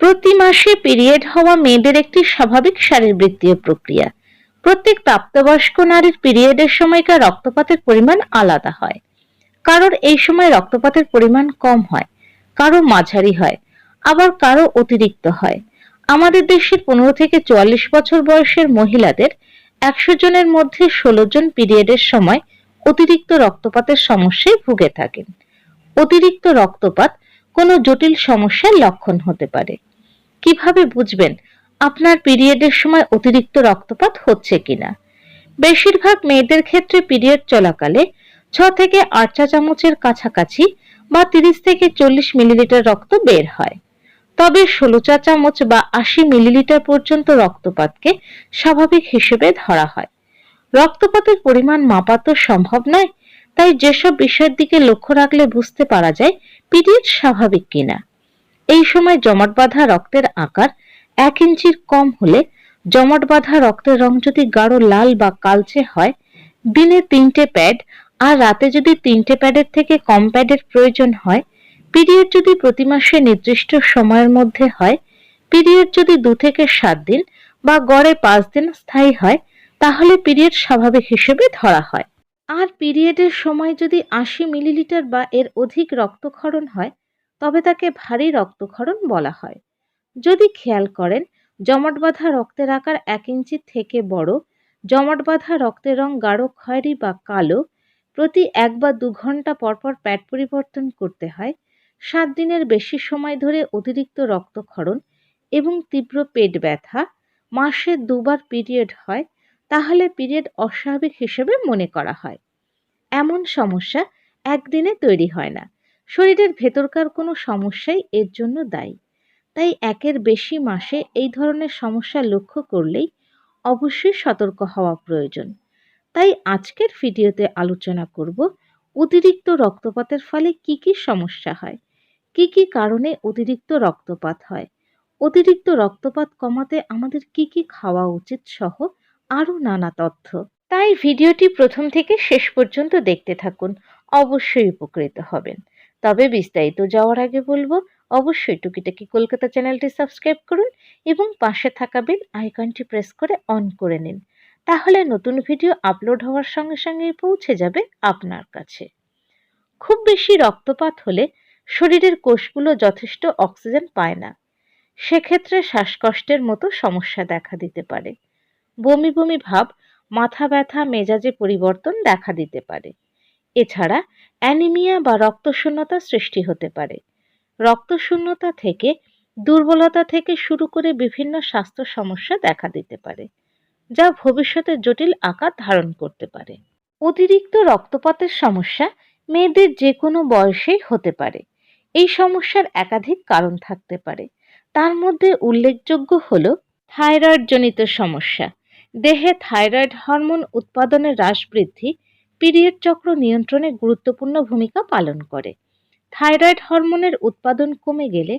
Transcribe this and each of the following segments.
প্রতি মাসে পিরিয়ড হওয়া মেয়েদের একটি স্বাভাবিক শারীরবৃত্তীয় প্রক্রিয়া। প্রত্যেক প্রাপ্তবয়স্ক নারীর পিরিয়ডের সময়কার রক্তপাতের পরিমাণ আলাদা হয়। কারোর এই সময় রক্তপাতের পরিমাণ কম হয়, কারও মাঝারি হয়, আবার কারও অতিরিক্ত হয়। আমাদের দেশের পনেরো থেকে চুয়াল্লিশ বছর বয়সের মহিলাদের একশো জনের মধ্যে ষোলো জন পিরিয়ডের সময় অতিরিক্ত রক্তপাতের সমস্যায় ভুগে থাকেন। অতিরিক্ত রক্তপাত কোনো জটিল সমস্যার লক্ষণ হতে পারে। কীভাবে বুঝবেন আপনার পিরিয়ডের সময় অতিরিক্ত রক্তপাত হচ্ছে কিনা? বেশিরভাগ মেয়েদের ক্ষেত্রে পিরিয়ড চলাকালে ছ থেকে আট চা চামচের কাছাকাছি বা তিরিশ থেকে চল্লিশ মিলিলিটার রক্ত বের হয়। তবে ষোলো চা চামচ বা আশি মিলিলিটার পর্যন্ত রক্তপাতকে স্বাভাবিক হিসেবে ধরা হয়। রক্তপাতের পরিমাণ মাপা তো সম্ভব নয় তাই যেসব বিষয়ের দিকে লক্ষ্য রাখলে বুঝতে পারা যায় পিরিয়ড স্বাভাবিক কিনা। এই সময় জমাট বাঁধা রক্তের আকার এক ইঞ্চির কম হলে জমাট বাঁধা রক্তের রং যদি গাঢ় লাল বা কালচে হয়, দিনে তিনটে প্যাড আর রাতে যদি তিনটে প্যাডের থেকে কম প্যাডের প্রয়োজন হয়, পিরিয়ড যদি প্রতি মাসে নির্দিষ্ট সময়ের মধ্যে হয়, পিরিয়ড যদি দু থেকে সাত দিন বা গড়ে পাঁচ দিন স্থায়ী হয়, তাহলে পিরিয়ড স্বাভাবিক হিসেবে ধরা হয়। আর পিরিয়ডের সময় যদি আশি মিলিলিটার বা এর অধিক রক্তক্ষরণ হয়, তবে তাকে ভারী রক্তক্ষরণ বলা হয়। যদি খেয়াল করেন, জমাট বাঁধা রক্তের আকার এক ইঞ্চির থেকে বড়, জমাট বাঁধা রক্তের রং গাঢ় খয়েরি বা কালো, প্রতি এক বা দু ঘণ্টা পরপর প্যাড পরিবর্তন করতে হয়, সাত দিনের বেশি সময় ধরে অতিরিক্ত রক্তক্ষরণ এবং তীব্র পেট ব্যথা, মাসে দুবার পিরিয়ড হয় তাহলে পিরিয়ড অস্বাভাবিক হিসেবে মনে করা হয়। এমন সমস্যা একদিনে তৈরি হয় না। শরীরের ভেতরকার কোনো সমস্যাই এর জন্য দায়ী। তাই একের বেশি মাসে এই ধরনের সমস্যা লক্ষ্য করলেই অবশ্যই সতর্ক হওয়া প্রয়োজন। তাই আজকের ভিডিওতে আলোচনা করব, অতিরিক্ত রক্তপাতের ফলে কি কি সমস্যা হয়, কি কি কারণে অতিরিক্ত রক্তপাত হয়, অতিরিক্ত রক্তপাত কমাতে আমাদের কি কি খাওয়া উচিত সহ আরও নানা তথ্য। তাই ভিডিওটি প্রথম থেকে শেষ পর্যন্ত দেখতে থাকুন, অবশ্যই উপকৃত হবেন। তবে বিস্তারিত যাওয়ার আগে বলব, অবশ্যই টুকিটাকি কলকাতা চ্যানেলটি সাবস্ক্রাইব করুন এবং পাশে থাকা বেল আইকনটি প্রেস করে অন করে নিন। তাহলে নতুন ভিডিও আপলোড হওয়ার সঙ্গে সঙ্গেই পৌঁছে যাবে আপনার কাছে। খুব বেশি রক্তপাত হলে শরীরের কোষগুলো যথেষ্ট অক্সিজেন পায় না। সেক্ষেত্রে শ্বাসকষ্টের মতো সমস্যা দেখা দিতে পারে। বমি বমি ভাব, মাথা ব্যথা, মেজাজে পরিবর্তন দেখা দিতে পারে। এছাড়া অ্যানিমিয়া বা রক্তশূন্যতা সৃষ্টি হতে পারে। রক্তশূন্যতা থেকে দুর্বলতা থেকে শুরু করে বিভিন্ন স্বাস্থ্য সমস্যা দেখা দিতে পারে, যা ভবিষ্যতে জটিল আকার ধারণ করতে পারে। অতিরিক্ত রক্তপাতের সমস্যা মেয়েদের যে কোনো বয়সেই হতে পারে। এই সমস্যার একাধিক কারণ থাকতে পারে। তার মধ্যে উল্লেখযোগ্য হল থাইরয়েড জনিত সমস্যা দেহে থাইরয়েড হরমোন উৎপাদনের হ্রাস বৃদ্ধি, পিরিয়ড চক্র নিয়ন্ত্রণে গুরুত্বপূর্ণ ভূমিকা পালন করে। থাইরয়েড হরমোনের উৎপাদন কমে গেলে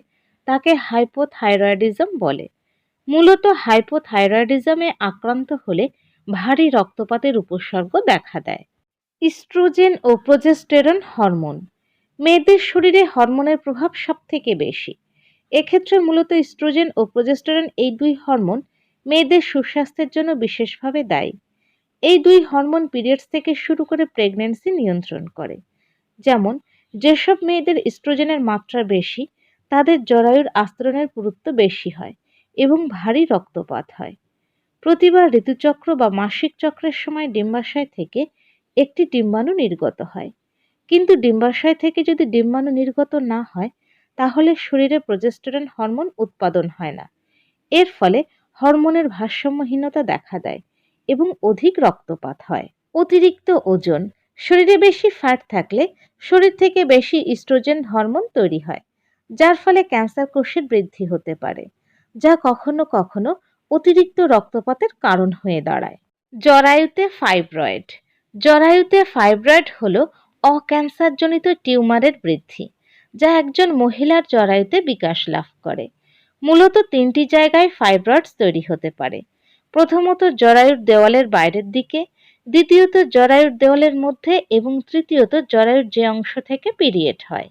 তাকে হাইপোথাইরয়েডিজম বলে। মূলত হাইপোথাইরয়েডিজমে আক্রান্ত হলে ভারী রক্তপাতের উপসর্গ দেখা দেয়। ইস্ট্রোজেন ও প্রোজেস্টেরন হরমোন। মেয়েদের শরীরে হরমোনের প্রভাব সবথেকে বেশি। এক্ষেত্রে মূলত ইস্ট্রোজেন ও প্রোজেস্টেরন এই দুই হরমোন মেয়েদের সুস্বাস্থ্যের জন্য বিশেষভাবে দায়ী। এই দুই হরমোন পিরিয়ডস থেকে শুরু করে প্রেগন্যান্সি নিয়ন্ত্রণ করে। যেমন, যেসব মেয়েদের ইস্ট্রোজেনের মাত্রা বেশি, তাদের জরায়ুর আস্তরণের পুরুত্ব বেশি হয় এবং ভারী রক্তপাত হয়। প্রতিবার ঋতুচক্র বা মাসিক চক্রের সময় ডিম্বাশয় থেকে একটি ডিম্বাণু নির্গত হয়। কিন্তু ডিম্বাশয় থেকে যদি ডিম্বাণু নির্গত না হয়, তাহলে শরীরে প্রজেস্টেরন হরমোন উৎপাদন হয় না। এর ফলে হরমোনের ভারসাম্যহীনতা দেখা দেয় এবং অধিক রক্তপাত হয়। অতিরিক্ত ওজন, শরীরে বেশি ফ্যাট থাকলে শরীর থেকে বেশি ইস্ট্রোজেন হরমোন তৈরি হয়, যার ফলে ক্যান্সার কোষের বৃদ্ধি হতে পারে, যা কখনো কখনো অতিরিক্ত রক্তপাতের কারণ হয়ে দাঁড়ায়। জরায়ুতে ফাইব্রয়েড জরায়ুতে ফাইব্রয়েড হলো অক্যান্সারজনিত টিউমারের বৃদ্ধি, যা একজন মহিলার জরায়ুতে বিকাশ লাভ করে। মূলত তিনটি জায়গায় ফাইব্রয়েডস তৈরি হতে পারে। প্রথমত জরায়ুর দেওয়ালের বাইরের দিকে, দ্বিতীয়ত জরায়ুর দেওয়ালের মধ্যে এবং তৃতীয়ত জরায়ুর যে অংশ থেকে পিরিয়ড হয়।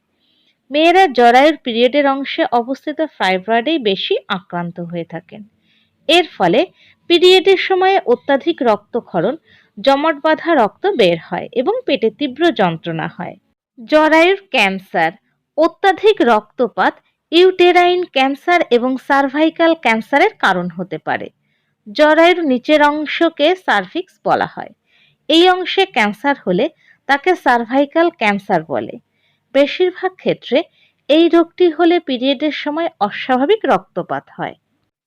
মেয়েরা জরায়ুর পিরিয়ডের অংশে অবস্থিত ফাইব্রয়েডেই বেশি আক্রান্ত হয়ে থাকেন। এর ফলে পিরিয়ডের সময়ে অত্যাধিক রক্তক্ষরণ, জমাট বাঁধা রক্ত বের হয় এবং পেটে তীব্র যন্ত্রণা হয়। জরায়ুর ক্যান্সার, অত্যাধিক রক্তপাত ইউটেরাইন ক্যান্সার এবং সার্ভাইকাল ক্যান্সারের কারণ হতে পারে। জরায়ুর নিচের অংশকে সার্ভিক্স বলা হয়। এই অংশে ক্যান্সার হলে তাকে সার্ভাইকাল ক্যান্সার বলে। বেশিরভাগ ক্ষেত্রে এই রোগটি হলে পিরিয়ডের সময় অস্বাভাবিক রক্তপাত হয়।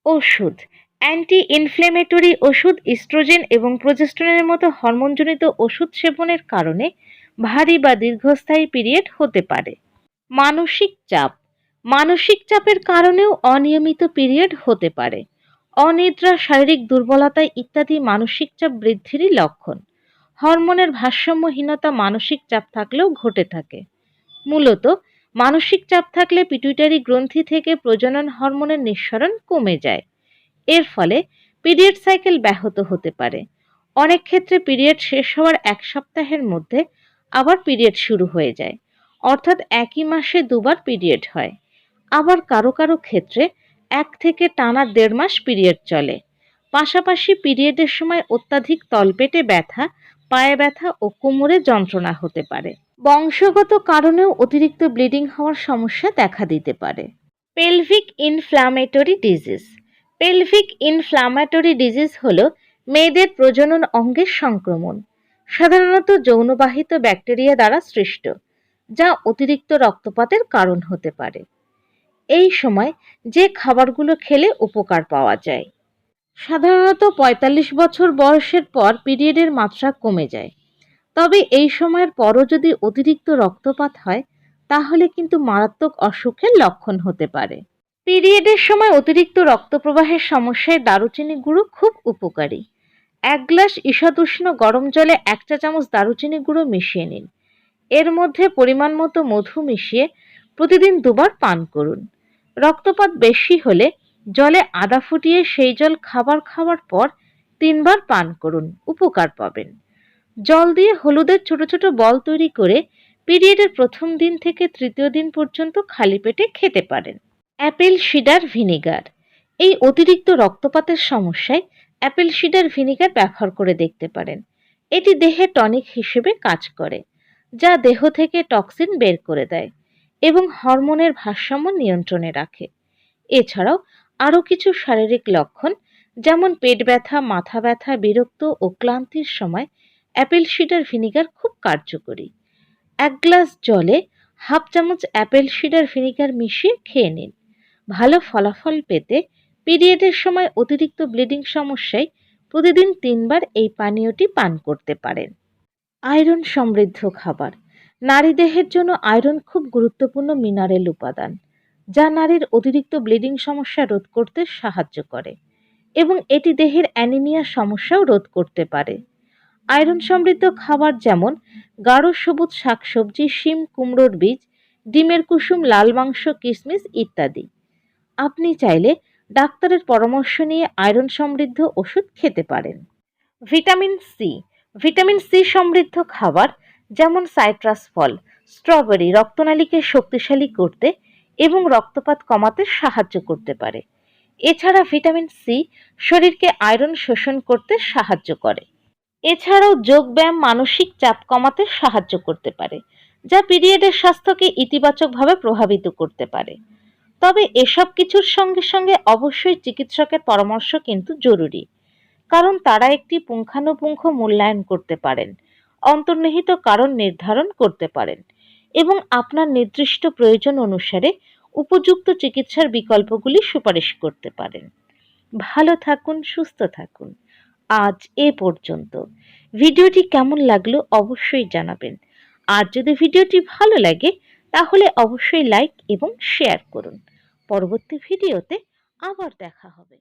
ওষুধ। অ্যান্টি ইনফ্লেমেটরি ওষুধ ইস্ট্রোজেন এবং প্রজেস্টনের মতো হরমোনজনিত ওষুধ সেবনের কারণে ভারী বা দীর্ঘস্থায়ী পিরিয়ড হতে পারে। মানসিক চাপ। মানসিক চাপের কারণেও অনিয়মিত পিরিয়ড হতে পারে। অনিদ্রা, শারীরিক দুর্বলতা ইত্যাদি মানসিক চাপ বৃদ্ধিরই লক্ষণ। হরমোনের ভারসাম্যহীনতা মানসিক চাপ থাকলেও ঘটে থাকে। মূলত, মানসিক চাপ থাকলে পিটুইটারি গ্রন্থি থেকে প্রজনন হরমোনের নিঃসরণ কমে যায়। এর ফলে পিরিয়ড সাইকেল ব্যাহত হতে পারে। অনেক ক্ষেত্রে পিরিয়ড শেষ হওয়ার এক সপ্তাহের মধ্যে আবার পিরিয়ড শুরু হয়ে যায়। অর্থাৎ একই মাসে দুবার পিরিয়ড হয়। আবার কারও কারও ক্ষেত্রে এক থেকে টানা দেড় মাস পিরিয়ড চলে। পাশাপাশি পিরিয়ডের সময় অত্যাধিক তলপেটে ব্যথা, পায়ে ব্যথা ও কোমরে যন্ত্রণা হতে পারে। বংশগত কারণেও অতিরিক্ত ব্লিডিং হওয়ার সমস্যা দেখা দিতে পারে। Pelvic inflammatory disease. Pelvic inflammatory disease হল মেয়েদের প্রজনন অঙ্গের সংক্রমণ। সাধারণত যৌনবাহিত ব্যাকটেরিয়া দ্বারা সৃষ্ট, যা অতিরিক্ত রক্তপাতের কারণ হতে পারে। এই সময় যে খাবারগুলো খেলে উপকার পাওয়া যায়। সাধারণত ৪৫ বছর বয়সের পর পিরিয়ডের মাত্রা কমে যায়। তবে এই সময়ের পরও যদি অতিরিক্ত রক্তপাত হয়, তাহলে কিন্তু মারাত্মক অসুখের লক্ষণ হতে পারে। পিরিয়ডের সময় অতিরিক্ত রক্তপ্রবাহের সমস্যায় দারুচিনি গুঁড়ো খুব উপকারী। এক গ্লাস ঈষদুষ্ণ গরম জলে এক চা চামচ দারুচিনি গুঁড়ো মিশিয়ে নিন। এর মধ্যে পরিমাণ মতো মধু মিশিয়ে প্রতিদিন দুবার পান করুন। রক্তপাত বেশি হলে জলে আদা ফুটিয়ে সেই জল খাবার খাওয়ার পর তিনবার পান করুন, উপকার পাবেন। জল দিয়ে হলুদের ছোট ছোট বল তৈরি করে পিরিয়ডের প্রথম দিন থেকে তৃতীয় দিন পর্যন্ত খালি পেটে খেতে পারেন। Apple cider vinegar. এই অতিরিক্ত রক্তপাতের সমস্যায় অ্যাপেল সিডার ভিনিগার ব্যবহার করে দেখতে পারেন। এটি দেহে টনিক হিসেবে কাজ করে, যা দেহ থেকে টক্সিন বের করে দেয়। এবং হরমোনের ভারসাম্য নিয়ন্ত্রণে রাখে। এছাড়াও আরও কিছু শারীরিক লক্ষণ, যেমন পেট ব্যথা, মাথা ব্যথা, বিরক্ত ও ক্লান্তির সময় অ্যাপেল সিডার ভিনিগার খুব কার্যকরী। এক গ্লাস জলে হাফ চামচ অ্যাপেল সিডার ভিনিগার মিশিয়ে খেয়ে নিন। ভালো ফলাফল পেতে পিরিয়ডের সময় অতিরিক্ত ব্লিডিং সমস্যায় প্রতিদিন তিনবার এই পানীয়টি পান করতে পারেন। আয়রন সমৃদ্ধ খাবার। নারী দেহের জন্য আয়রন খুব গুরুত্বপূর্ণ মিনারেল উপাদান, যা নারীর অতিরিক্ত ব্লিডিং সমস্যা রোধ করতে সাহায্য করে এবং এটি দেহের অ্যানিমিয়া সমস্যাও রোধ করতে পারে। আয়রন সমৃদ্ধ খাবার যেমন গাঢ় সবুজ শাকসবজি, শিম, কুমড়োর বীজ, ডিমের কুসুম, লাল মাংস কিশমিশ ইত্যাদি। আপনি চাইলে ডাক্তারের পরামর্শ নিয়ে আয়রন সমৃদ্ধ ওষুধ খেতে পারেন। ভিটামিন সি ভিটামিন সি সমৃদ্ধ খাবার যেমন সাইট্রাস ফল, স্ট্রবেরি রক্তনালীকে শক্তিশালী করতে এবং রক্তপাত কমাতে সাহায্য করতে পারে। এছাড়া ভিটামিন সি শরীরকে আয়রন শোষণ করতে সাহায্য করে। এছাড়াও যোগব্যায়াম মানসিক চাপ কমাতে সাহায্য করতে পারে, যা পিরিয়ডের স্বাস্থ্যকে ইতিবাচকভাবে প্রভাবিত করতে পারে। তবে এসব কিছুর সঙ্গে সঙ্গে অবশ্যই চিকিৎসকের পরামর্শ কিন্তু জরুরি, কারণ তারা একটি পুঙ্খানুপুঙ্খ মূল্যায়ন করতে পারেন। অন্তর্নিহিত কারণ নির্ধারণ করতে পারেন এবং আপনার নির্দিষ্ট প্রয়োজন অনুসারে উপযুক্ত চিকিৎসার বিকল্পগুলি সুপারিশ করতে পারেন। ভালো থাকুন, সুস্থ থাকুন। আজ এ পর্যন্ত। ভিডিওটি কেমন লাগল অবশ্যই জানাবেন। আর যদি ভিডিওটি ভালো লাগে, তাহলে অবশ্যই লাইক এবং শেয়ার করুন। পরবর্তী ভিডিওতে আবার দেখা হবে।